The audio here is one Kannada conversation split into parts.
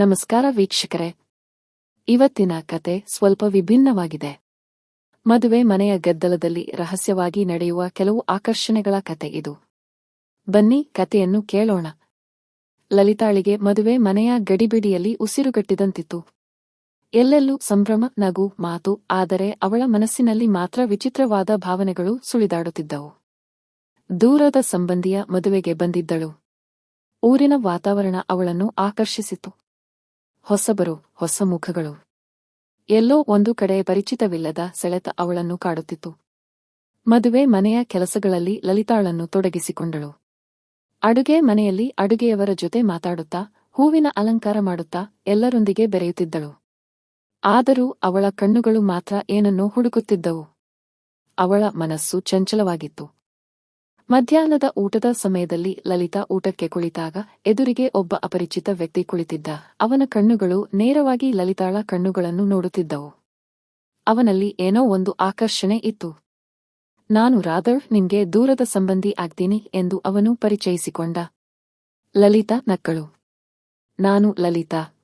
ನಮಸ್ಕಾರ ವೀಕ್ಷಕರೇ. ಇವತ್ತಿನ ಕತೆ ಸ್ವಲ್ಪ ವಿಭಿನ್ನವಾಗಿದೆ. ಮದುವೆ ಮನೆಯ ಗದ್ದಲದಲ್ಲಿ ರಹಸ್ಯವಾಗಿ ನಡೆಯುವ ಕೆಲವು ಆಕರ್ಷಣೆಗಳ ಕತೆ ಇದು. ಬನ್ನಿ ಕತೆಯನ್ನು ಕೇಳೋಣ. ಲಲಿತಾಳಿಗೆ ಮದುವೆ ಮನೆಯ ಗಡಿಬಿಡಿಯಲ್ಲಿ ಉಸಿರುಗಟ್ಟಿದಂತಿತ್ತು. ಎಲ್ಲೆಲ್ಲೂ ಸಂಭ್ರಮ, ನಗು, ಮಾತು, ಆದರೆ ಅವಳ ಮನಸ್ಸಿನಲ್ಲಿ ಮಾತ್ರ ವಿಚಿತ್ರವಾದ ಭಾವನೆಗಳು ಸುಳಿದಾಡುತ್ತಿದ್ದವು. ದೂರದ ಸಂಬಂಧಿಯ ಮದುವೆಗೆ ಬಂದಿದ್ದಳು. ಊರಿನ ವಾತಾವರಣ ಅವಳನ್ನು ಆಕರ್ಷಿಸಿತು. ಹೊಸಬರು, ಹೊಸ ಮುಖಗಳು ಎಲ್ಲೋ ಒಂದು ಕಡೆ ಪರಿಚಿತವಿಲ್ಲದ ಸೆಳೆತ ಅವಳನ್ನು ಕಾಡುತ್ತಿತ್ತು. ಮದುವೆ ಮನೆಯ ಕೆಲಸಗಳಲ್ಲಿ ಲಲಿತಾಳನ್ನು ತೊಡಗಿಸಿಕೊಂಡಳು. ಅಡುಗೆ ಮನೆಯಲ್ಲಿ ಅಡುಗೆಯವರ ಜೊತೆ ಮಾತಾಡುತ್ತಾ, ಹೂವಿನ ಅಲಂಕಾರ ಮಾಡುತ್ತಾ ಎಲ್ಲರೊಂದಿಗೆ ಬೆರೆಯುತ್ತಿದ್ದಳು. ಆದರೂ ಅವಳ ಕಣ್ಣುಗಳು ಮಾತ್ರ ಏನನ್ನೋ ಹುಡುಕುತ್ತಿದ್ದವು. ಅವಳ ಮನಸ್ಸು ಚಂಚಲವಾಗಿತ್ತು. ಮಧ್ಯಾಹ್ನದ ಊಟದ ಸಮಯದಲ್ಲಿ ಲಲಿತಾ ಊಟಕ್ಕೆ ಕುಳಿತಾಗ ಎದುರಿಗೆ ಒಬ್ಬ ಅಪರಿಚಿತ ವ್ಯಕ್ತಿ ಕುಳಿತಿದ್ದ. ಅವನ ಕಣ್ಣುಗಳು ನೇರವಾಗಿ ಲಲಿತಾಳ ಕಣ್ಣುಗಳನ್ನು ನೋಡುತ್ತಿದ್ದವು. ಅವನಲ್ಲಿ ಏನೋ ಒಂದು ಆಕರ್ಷಣೆ ಇತ್ತು. ನಾನು ರಾಧವ್ ನಿಮ್ಗೆ ದೂರದ ಸಂಬಂಧಿ ಆಗ್ತೀನಿ ಎಂದು ಅವನು ಪರಿಚಯಿಸಿಕೊಂಡ. ಲಲಿತಾ ನಕ್ಕಳು. ನಾನು ಲಲಿತಾ.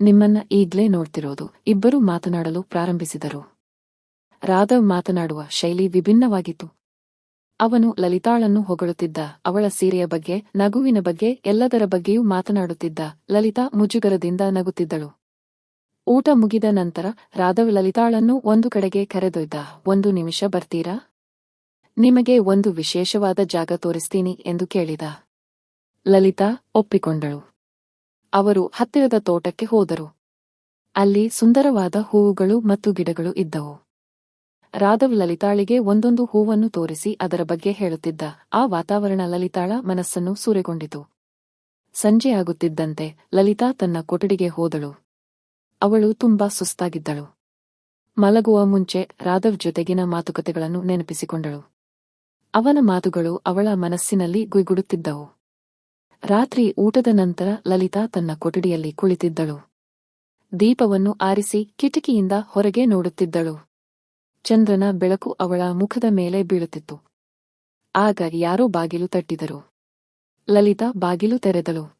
ನಿಮ್ಮನ್ನ ಈಗ್ಲೇ ನೋಡ್ತಿರೋದು. ಇಬ್ಬರು ಮಾತನಾಡಲು ಪ್ರಾರಂಭಿಸಿದರು. ರಾಧವ್ ಮಾತನಾಡುವ ಶೈಲಿ ವಿಭಿನ್ನವಾಗಿತ್ತು. ಅವನು ಲಲಿತಾಳನ್ನು ಹೊಗಳುತ್ತಿದ್ದ. ಅವಳ ಸೀರೆಯ ಬಗ್ಗೆ, ನಗುವಿನ ಬಗ್ಗೆ, ಎಲ್ಲದರ ಬಗ್ಗೆಯೂ ಮಾತನಾಡುತ್ತಿದ್ದ. ಲಲಿತಾ ಮುಜುಗರದಿಂದ ನಗುತ್ತಿದ್ದಳು. ಊಟ ಮುಗಿದ ನಂತರ ರಾಧವ್ ಲಲಿತಾಳನ್ನು ಒಂದು ಕಡೆಗೆ ಕರೆದೊಯ್ದ. ಒಂದು ನಿಮಿಷ ಬರ್ತೀರಾ? ನಿಮಗೆ ಒಂದು ವಿಶೇಷವಾದ ಜಾಗ ತೋರಿಸ್ತೀನಿ ಎಂದು ಕೇಳಿದ. ಲಲಿತಾ ಒಪ್ಪಿಕೊಂಡಳು. ಅವರು ಹತ್ತಿರದ ತೋಟಕ್ಕೆ ಹೋದರು. ಅಲ್ಲಿ ಸುಂದರವಾದ ಹೂವುಗಳು ಮತ್ತು ಗಿಡಗಳು ಇದ್ದವು. ರಾಧವ್ ಲಲಿತಾಳಿಗೆ ಒಂದೊಂದು ಹೂವನ್ನು ತೋರಿಸಿ ಅದರ ಬಗ್ಗೆ ಹೇಳುತ್ತಿದ್ದ ಆ ವಾತಾವರಣ ಲಲಿತಾಳ ಮನಸ್ಸನ್ನು ಸೂರೆಗೊಂಡಿತು. ಸಂಜೆಯಾಗುತ್ತಿದ್ದಂತೆ ಲಲಿತಾ ತನ್ನ ಕೊಠಡಿಗೆ ಹೋದಳು. ಅವಳು ತುಂಬಾ ಸುಸ್ತಾಗಿದ್ದಳು. ಮಲಗುವ ಮುಂಚೆ ರಾಧವ್ ಜೊತೆಗಿನ ಮಾತುಕತೆಗಳನ್ನು ನೆನಪಿಸಿಕೊಂಡಳು. ಅವನ ಮಾತುಗಳು ಅವಳ ಮನಸ್ಸಿನಲ್ಲಿ ಗುಯ್ಗುಡುತ್ತಿದ್ದವು. ರಾತ್ರಿ ಊಟದ ನಂತರ ಲಲಿತಾ ತನ್ನ ಕೊಠಡಿಯಲ್ಲಿ ಕುಳಿತಿದ್ದಳು. ದೀಪವನ್ನು ಆರಿಸಿ ಕಿಟಕಿಯಿಂದ ಹೊರಗೆ ನೋಡುತ್ತಿದ್ದಳು. ಚಂದ್ರನ ಬೆಳಕು ಅವಳ ಮುಖದ ಮೇಲೆ ಬೀಳುತ್ತಿತ್ತು. ಆಗ ಯಾರೋ ಬಾಗಿಲು ತಟ್ಟಿದರು. ಲಲಿತಾ ಬಾಗಿಲು ತೆರೆದಳು.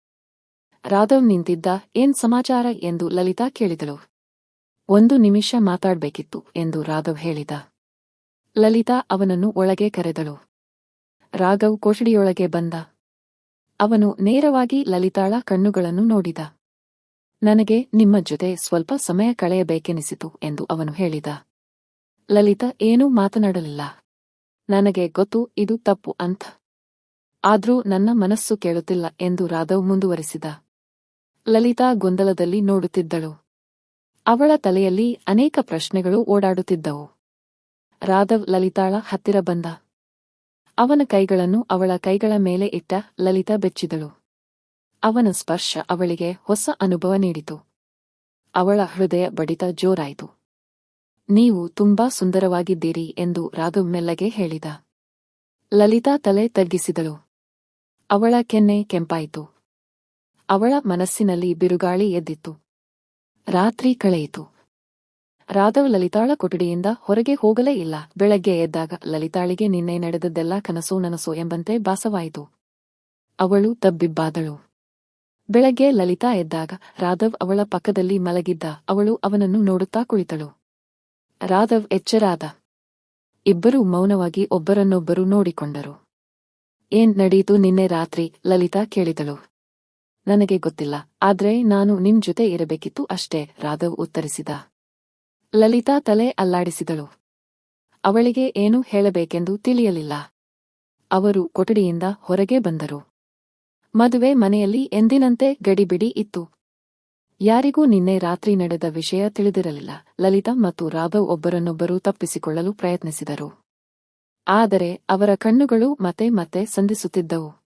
ರಾಧವ್ ನಿಂತಿದ್ದ ಏನ್ ಸಮಾಚಾರ ಎಂದು ಲಲಿತಾ ಕೇಳಿದಳು. ಒಂದು ನಿಮಿಷ ಮಾತಾಡ್ಬೇಕಿತ್ತು ಎಂದು ರಾಘವ್ ಹೇಳಿದ. ಲಲಿತಾ ಅವನನ್ನು ಒಳಗೆ ಕರೆದಳು. ರಾಘವ್ ಕೋಶಡಿಯೊಳಗೆ ಬಂದ. ಅವನು ನೇರವಾಗಿ ಲಲಿತಾಳ ಕಣ್ಣುಗಳನ್ನು ನೋಡಿದ. ನನಗೆ ನಿಮ್ಮ ಜೊತೆ ಸ್ವಲ್ಪ ಸಮಯ ಕಳೆಯಬೇಕೆನಿಸಿತು ಎಂದು ಅವನು ಹೇಳಿದ. ಲಲಿತಾ ಏನೂ ಮಾತನಾಡಲಿಲ್ಲ. ನನಗೆ ಗೊತ್ತು ಇದು ತಪ್ಪು ಅಂತ ಆದ್ರೂ ನನ್ನ ಮನಸ್ಸು ಕೇಳುತ್ತಿಲ್ಲ ಎಂದು ರಾಧವ್ ಮುಂದುವರಿಸಿದ. ಲಲಿತಾ ಗೊಂದಲದಲ್ಲಿ ನೋಡುತ್ತಿದ್ದಳು. ಅವಳ ತಲೆಯಲ್ಲಿ ಅನೇಕ ಪ್ರಶ್ನೆಗಳು ಓಡಾಡುತ್ತಿದ್ದವು. ರಾಧವ್ ಲಲಿತಾಳ ಹತ್ತಿರ ಬಂದ. ಅವನ ಕೈಗಳನ್ನು ಅವಳ ಕೈಗಳ ಮೇಲೆ ಇಟ್ಟ ಲಲಿತಾ ಬೆಚ್ಚಿದಳು. ಅವನ ಸ್ಪರ್ಶ ಅವಳಿಗೆ ಹೊಸ ಅನುಭವ ನೀಡಿತು. ಅವಳ ಹೃದಯ ಬಡಿತ ಜೋರಾಯಿತು. ನೀವು ತುಂಬಾ ಸುಂದರವಾಗಿದ್ದೀರಿ ಎಂದು ರಾಘವ್ ಮೆಲ್ಲಗೆ ಹೇಳಿದ. ಲಲಿತಾ ತಲೆ ತಗ್ಗಿಸಿದಳು. ಅವಳ ಕೆನ್ನೆ ಕೆಂಪಾಯಿತು. ಅವಳ ಮನಸ್ಸಿನಲ್ಲಿ ಬಿರುಗಾಳಿ ಎದ್ದಿತ್ತು. ರಾತ್ರಿ ಕಳೆಯಿತು. ರಾಧವ್ ಲಲಿತಾಳ ಕೊಠಡಿಯಿಂದ ಹೊರಗೆ ಹೋಗಲೇ ಇಲ್ಲ. ಬೆಳಗ್ಗೆ ಎದ್ದಾಗ ಲಲಿತಾಳಿಗೆ ನಿನ್ನೆ ನಡೆದದ್ದೆಲ್ಲ ಕನಸೋ ನನಸೋ ಎಂಬಂತೆ ಭಾಸವಾಯಿತು. ಅವಳು ತಬ್ಬಿಬ್ಬಾದಳು. ಬೆಳಗ್ಗೆ ಲಲಿತಾ ಎದ್ದಾಗ ರಾಧವ್ ಅವಳ ಪಕ್ಕದಲ್ಲಿ ಮಲಗಿದ್ದ. ಅವಳು ಅವನನ್ನು ನೋಡುತ್ತಾ ಕುಳಿತಳು. ರಾಧವ್ ಎಚ್ಚರಾದ. ಇಬ್ಬರೂ ಮೌನವಾಗಿ ಒಬ್ಬರನ್ನೊಬ್ಬರು ನೋಡಿಕೊಂಡರು. ಏನ್ ನಡೀತು ನಿನ್ನೆ ರಾತ್ರಿ? ಲಲಿತಾ ಕೇಳಿದಳು. ನನಗೆ ಗೊತ್ತಿಲ್ಲ, ಆದ್ರೆ ನಾನು ನಿಮ್ ಜೊತೆ ಇರಬೇಕಿತ್ತು ಅಷ್ಟೇ ರಾಧವ್ ಉತ್ತರಿಸಿದ. ಲಲಿತಾ ತಲೆ ಅಲ್ಲಾಡಿಸಿದಳು. ಅವಳಿಗೆ ಏನು ಹೇಳಬೇಕೆಂದು ತಿಳಿಯಲಿಲ್ಲ. ಅವರು ಕೊಠಡಿಯಿಂದ ಹೊರಗೆ ಬಂದರು. ಮದುವೆ ಮನೆಯಲ್ಲಿ ಎಂದಿನಂತೆ ಗಡಿಬಿಡಿ ಇತ್ತು. ಯಾರಿಗೂ ನಿನ್ನೆ ರಾತ್ರಿ ನಡೆದ ವಿಷಯ ತಿಳಿದಿರಲಿಲ್ಲ. ಲಲಿತಾ ಮತ್ತು ರಾಘವ್ ಒಬ್ಬರನ್ನೊಬ್ಬರು ತಪ್ಪಿಸಿಕೊಳ್ಳಲು ಪ್ರಯತ್ನಿಸಿದರು. ಆದರೆ ಅವರ ಕಣ್ಣುಗಳು ಮತ್ತೆ ಮತ್ತೆ ಸಂಧಿಸುತ್ತಿದ್ದವು.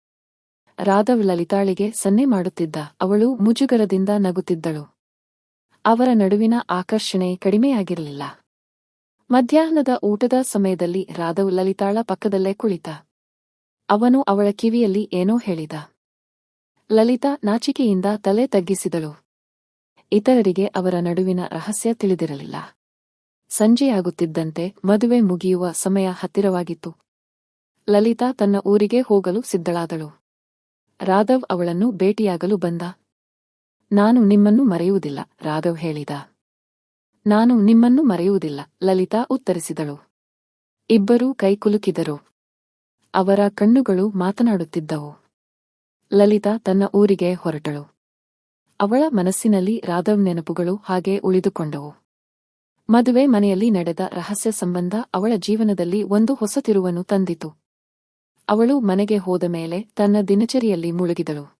ರಾಧವ್ ಲಲಿತಾಳಿಗೆ ಸನ್ನೆ ಮಾಡುತ್ತಿದ್ದ ಅವಳು ಮುಜುಗರದಿಂದ ನಗುತ್ತಿದ್ದಳು. ಅವರ ನಡುವಿನ ಆಕರ್ಷಣೆ ಕಡಿಮೆಯಾಗಿರಲಿಲ್ಲ. ಮಧ್ಯಾಹ್ನದ ಊಟದ ಸಮಯದಲ್ಲಿ ರಾಧವ್ ಲಲಿತಾಳ ಪಕ್ಕದಲ್ಲೇ ಕುಳಿತ. ಅವನು ಅವಳ ಕಿವಿಯಲ್ಲಿ ಏನೋ ಹೇಳಿದ. ಲಲಿತಾ ನಾಚಿಕೆಯಿಂದ ತಲೆ ತಗ್ಗಿಸಿದಳು. ಇತರರಿಗೆ ಅವರ ನಡುವಿನ ರಹಸ್ಯ ತಿಳಿದಿರಲಿಲ್ಲ. ಸಂಜೆಯಾಗುತ್ತಿದ್ದಂತೆ ಮದುವೆ ಮುಗಿಯುವ ಸಮಯ ಹತ್ತಿರವಾಗಿತ್ತು. ಲಲಿತಾ ತನ್ನ ಊರಿಗೆ ಹೋಗಲು ಸಿದ್ಧಳಾದಳು. ರಾಧವ್ ಅವಳನ್ನು ಭೇಟಿಯಾಗಲು ಬಂದ. ನಾನು ನಿಮ್ಮನ್ನು ಮರೆಯುವುದಿಲ್ಲ, ರಾಘವ್ ಹೇಳಿದ. ನಾನು ನಿಮ್ಮನ್ನು ಮರೆಯುವುದಿಲ್ಲ, ಲಲಿತಾ ಉತ್ತರಿಸಿದಳು. ಇಬ್ಬರೂ ಕೈಕುಲುಕಿದರು ಅವರ ಕಣ್ಣುಗಳು ಮಾತನಾಡುತ್ತಿದ್ದವು. ಲಲಿತಾ ತನ್ನ ಊರಿಗೆ ಹೊರಟಳು. ಅವಳ ಮನಸ್ಸಿನಲ್ಲಿ ರಾಧವ್ ನೆನಪುಗಳು ಹಾಗೆ ಉಳಿದುಕೊಂಡವು. ಮದುವೆ ಮನೆಯಲ್ಲಿ ನಡೆದ ರಹಸ್ಯ ಸಂಬಂಧ ಅವಳ ಜೀವನದಲ್ಲಿ ಒಂದು ಹೊಸ ತಿರುವನ್ನು ತಂದಿತು. ಅವಳು ಮನೆಗೆ ಹೋದ ಮೇಲೆ ತನ್ನ ದಿನಚರಿಯಲ್ಲಿ ಮುಳುಗಿದಳು.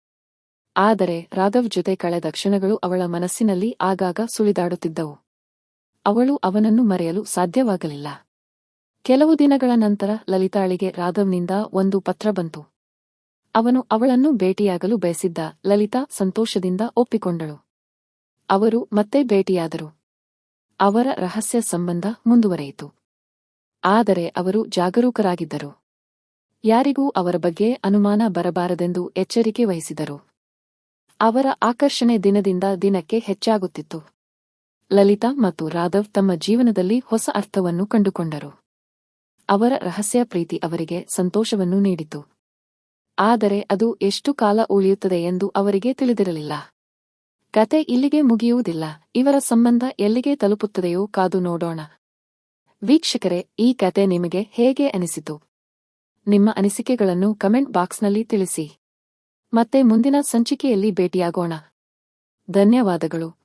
ಆದರೆ ರಾಧವ್ ಜೊತೆ ಕಳೆದ ಕ್ಷಣಗಳು ಅವಳ ಮನಸ್ಸಿನಲ್ಲಿ ಆಗಾಗ ಸುಳಿದಾಡುತ್ತಿದ್ದವು. ಅವಳು ಅವನನ್ನು ಮರೆಯಲು ಸಾಧ್ಯವಾಗಲಿಲ್ಲ. ಕೆಲವು ದಿನಗಳ ನಂತರ ಲಲಿತಾಳಿಗೆ ರಾಧವ್ನಿಂದ ಒಂದು ಪತ್ರ ಬಂತು. ಅವನು ಅವಳನ್ನು ಭೇಟಿಯಾಗಲು ಬಯಸಿದ್ದ ಲಲಿತಾ ಸಂತೋಷದಿಂದ ಒಪ್ಪಿಕೊಂಡಳು. ಅವರು ಮತ್ತೆ ಭೇಟಿಯಾದರು. ಅವರ ರಹಸ್ಯ ಸಂಬಂಧ ಮುಂದುವರೆಯಿತು. ಆದರೆ ಅವರು ಜಾಗರೂಕರಾಗಿದ್ದರು. ಯಾರಿಗೂ ಅವರ ಬಗ್ಗೆ ಅನುಮಾನ ಬರಬಾರದೆಂದು ಎಚ್ಚರಿಕೆ ವಹಿಸಿದರು. ಅವರ ಆಕರ್ಷಣೆ ದಿನದಿಂದ ದಿನಕ್ಕೆ ಹೆಚ್ಚಾಗುತ್ತಿತ್ತು. ಲಲಿತಾ ಮತ್ತು ರಾಧವ್ ತಮ್ಮ ಜೀವನದಲ್ಲಿ ಹೊಸ ಅರ್ಥವನ್ನು ಕಂಡುಕೊಂಡರು. ಅವರ ರಹಸ್ಯ ಪ್ರೀತಿ ಅವರಿಗೆ ಸಂತೋಷವನ್ನು ನೀಡಿತು. ಆದರೆ ಅದು ಎಷ್ಟು ಕಾಲ ಉಳಿಯುತ್ತದೆ ಎಂದು ಅವರಿಗೆ ತಿಳಿದಿರಲಿಲ್ಲ. ಕತೆ ಇಲ್ಲಿಗೆ ಮುಗಿಯುವುದಿಲ್ಲ, ಇವರ ಸಂಬಂಧ ಎಲ್ಲಿಗೆ ತಲುಪುತ್ತದೆಯೋ ಕಾದು ನೋಡೋಣ. ವೀಕ್ಷಕರೇ, ಈ ಕತೆ ನಿಮಗೆ ಹೇಗೆ ಅನಿಸಿತು? ನಿಮ್ಮ ಅನಿಸಿಕೆಗಳನ್ನು ಕಮೆಂಟ್ ಬಾಕ್ಸ್ನಲ್ಲಿ ತಿಳಿಸಿ. ಮತ್ತೆ ಮುಂದಿನ ಸಂಚಿಕೆಯಲ್ಲಿ ಭೇಟಿಯಾಗೋಣ. ಧನ್ಯವಾದಗಳು.